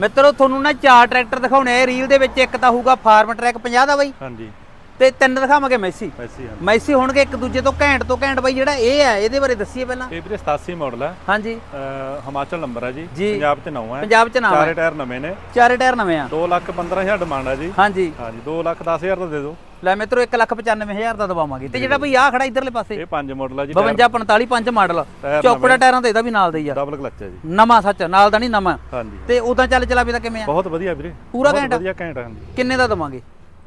ਮਿੱਤਰੋ, ਤੁਹਾਨੂੰ ਨਾ ਚਾਰ ਟਰੈਕਟਰ ਦਿਖਾਉਣੇ ਆ। ਰੀਲ ਦੇ ਵਿੱਚ ਇੱਕ ਤਾਂ ਹੋਊਗਾ ਫਾਰਮ ਟਰੈਕ 50 ਦਾ ਬਾਈ। ਹਾਂਜੀ। ਤੇ ਤਿੰਨ ਦਿਖਾਵਾਂਗੇ ਮੈਸੀ। ਮੈਸੀ ਹਾਂਜੀ। ਮੈਸੀ ਹੋਣਗੇ ਇੱਕ ਦੂਜੇ ਤੋਂ ਘੈਂਟ ਤੋਂ ਘੈਂਟ ਬਾਈ ਜਿਹੜਾ ਇਹ ਹੈ ਇਹਦੇ ਬਾਰੇ ਦੱਸੀਏ ਪਹਿਲਾਂ। ਇਹ ਵੀਰੇ 87 ਮਾਡਲ ਹੈ। ਹਾਂਜੀ। ਹਿਮਾਚਲ ਨੰਬਰ ਹੈ ਜੀ। ਪੰਜਾਬ ਤੇ ਨਵਾਂ ਹੈ। ਪੰਜਾਬ ਚ ਹੈ। ਚਾਰੇ ਟਾਇਰ ਨਵੇਂ ਨੇ। ਚਾਰੇ ਟਾਇਰ ਨਵੇਂ ਆ। 2 ਲੱਖ 15000 ਡਿਮਾਂਡ ਹੈ ਜੀ। ਹਾਂਜੀ। ਹਾਂਜੀ 2 ਲੱਖ 10000 ਦਾ ਦੇ ਦਿਓ। ਲੈ ਮਿੱਤਰੋ 195000 ਦਾ ਦਵਾਵਾਂਗੇ। ਤੇ ਜਿਹੜਾ ਬਈ ਆ ਖੜਾ ਇਧਰਲੇ ਪਾਸੇ। ਇਹ ਪੰਜ ਮਾਡਲ ਹੈ ਜੀ 52 45 5 ਮਾਡਲ ਚੌਪੜਾ ਟਾਇਰਾਂ ਦਾ ਇਹਦਾ ਵੀ ਨਾਲ ਦਾ ਹੀ ਆ। ਡਬਲ ਕਲਚ ਹੈ ਜੀ। ਨਵਾਂ ਸੱਚ ਨਾਲ ਦਾ ਨਹੀਂ ਨਵਾਂ। ਹਾਂਜੀ। ਤੇ ਉਦਾਂ ਚੱਲ ਚਲਾਵੇ ਤਾਂ ਕਿਵੇਂ ਆ? ਬਹੁਤ ਵਧੀਆ ਵੀਰੇ। ਪੂਰਾ ਘੈਂਟ? ਵਧੀਆ ਘੈਂਟ ਹੈ ਹਾਂਜੀ। ਕਿੰਨੇ ਦਾ ਦਵਾਂਗੇ?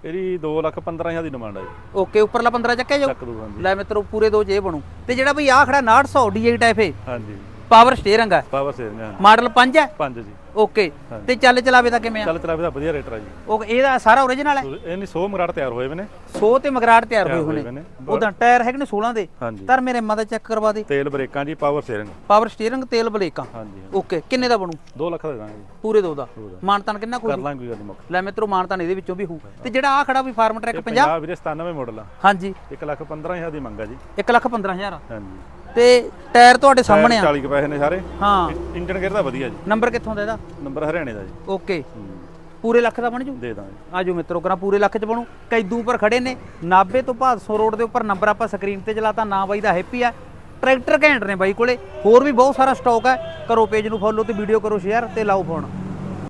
ਇਹਦੀ 2 ਲੱਖ 15000 ਦੀ ਡਿਮਾਂਡ ਹੈ ਜੀ। ਓਕੇ ਉੱਪਰਲਾ 15 ਚੱਕਿਆ ਜਾਓ ਚੱਕ ਦੂ ਹਾਂਜੀ। ਲੈ ਮਿੱਤਰੋ ਪੂਰੇ ਦੋ ਜੇ ਬਣੂ। ਤੇ ਜਿਹੜਾ ਬਈ ਆ ਖੜਾ 900 ਡੀਆਈ ਟਾਈਪ ਹੈ ਹਾਂਜੀ। ਪਾਵਰ ਸਟੀਅਰਿੰਗ ਹੈ। ਪਾਵਰ ਸੇਰਿੰਗ ਹੈ। ਮਾਡਲ 5 ਹੈ? ਪੰਜ ਜੀ। ਓਕੇ। ਤੇ ਚੱਲ ਚਲਾਵੇ ਤਾਂ ਕਿਵੇਂ ਆ? ਚੱਲ ਚਲਾਵੇ ਦਾ ਵਧੀਆ ਰੇਟਰ ਹੈ ਜੀ। ਉਹ ਇਹਦਾ ਸਾਰਾ ਓਰੀਜਨਲ ਹੈ? ਇਹ ਨਹੀਂ 100 ਮਗਰਾੜ ਤਿਆਰ ਹੋਏ ਵੇ ਨੇ। 100 ਤੇ ਮਗਰਾਟ ਤਿਆਰ ਹੋਏ ਹੋਣੇ। ਉਦਾਂ ਟਾਇਰ ਹੈਗੇ ਨੇ 16 ਦੇ। ਧਰ ਮੇਰੇ ਮਾ ਦਾ ਚੈੱਕ ਕਰਵਾ ਦੇ। ਤੇਲ ਬ੍ਰੇਕਾਂ ਜੀ ਪਾਵਰ ਸੇਰਿੰਗ ਪਾਵਰ ਸਟੀਅਰਿੰਗ ਤੇਲ ਬਲੇਕਾਂ ਹਾਂਜੀ ਓਕੇ ਕਿੰਨੇ ਦਾ ਬਣੂ? 2 ਲੱਖ ਦਾ ਦੇ ਦਾਂਗੇ ਜੀ। ਪੂਰੇ ਦੋ ਦਾ। ਮਾਨਤਨ ਕਿੰਨਾ ਕਰ ਕੋਈ ਲਾਂਗੇ ਕੋਈ ਗੱਲ ਮੁੱਕ ਲੈ ਮਿੱਤਰੋ ਮਾਨਤਨ ਇਹਦੇ ਵਿੱਚੋਂ ਵੀ ਹੋਊ। ਤੇ ਜਿਹੜਾ ਆ ਖੜਾ ਵੀ ਫਾਰਮ ਟਰੈਕ 50 ਪੰਜਾਬ ਵੀਰੇ 97 ਮਾਡਲ ਆ। ਹਾਂਜੀ। 1 ਲੱਖ 15000 ਦੀ ਮੰਗਾ ਜੀ। 1 ਲੱਖ 15000 ਹਾਂਜੀ। ਤੇ ਟਾਇਰ ਤੁਹਾਡੇ ਸਾਹਮਣੇ ਆ। 40 ਕੁ ਪੈਸੇ ਨੇ ਸਾਰੇ। ਹਾਂ। ਇੰਜਨ ਗੇਅਰ ਦਾ ਵਧੀਆ ਜੀ। ਨੰਬਰ ਕਿੱਥੋਂ ਦਾ ਇਹਦਾ ਨੰਬਰ ਹਰਿਆਣੇ ਦਾ ਜੀ। ਓਕੇ। ਪੂਰੇ ਲੱਖ ਦਾ ਬਣ ਜੂ? ਦੇ ਦਾਂਗੇ। ਆਜੋ ਮਿੱਤਰੋ ਕਰਾਂ ਪੂਰੇ ਲੱਖ ਚ ਬਣੂ। ਕੈਦੂ ਉੱਪਰ ਖੜੇ ਨੇ। ਨਾਬੇ ਤੋਂ ਭਾਦਸੋਂ ਰੋਡ ਦੇ ਉੱਪਰ ਨੰਬਰ ਆਪਾਂ ਸਕਰੀਨ ਤੇ ਚਲਾਤਾ ਨਾਂ ਬਾਈ ਦਾ ਹੈਪੀ ਆ। ਟਰੈਕਟਰ ਘੈਂਟ ਨੇ ਬਾਈ ਕੋਲੇ। ਹੋਰ ਵੀ ਬਹੁਤ ਸਾਰਾ ਸਟਾਕ ਹੈ ਕਰੋ ਪੇਜ ਨੂੰ ਫੋਲੋ ਤੇ ਵੀਡੀਓ ਕਰੋ ਸ਼ੇਅਰ ਤੇ ਲਾਓ ਫੋਨ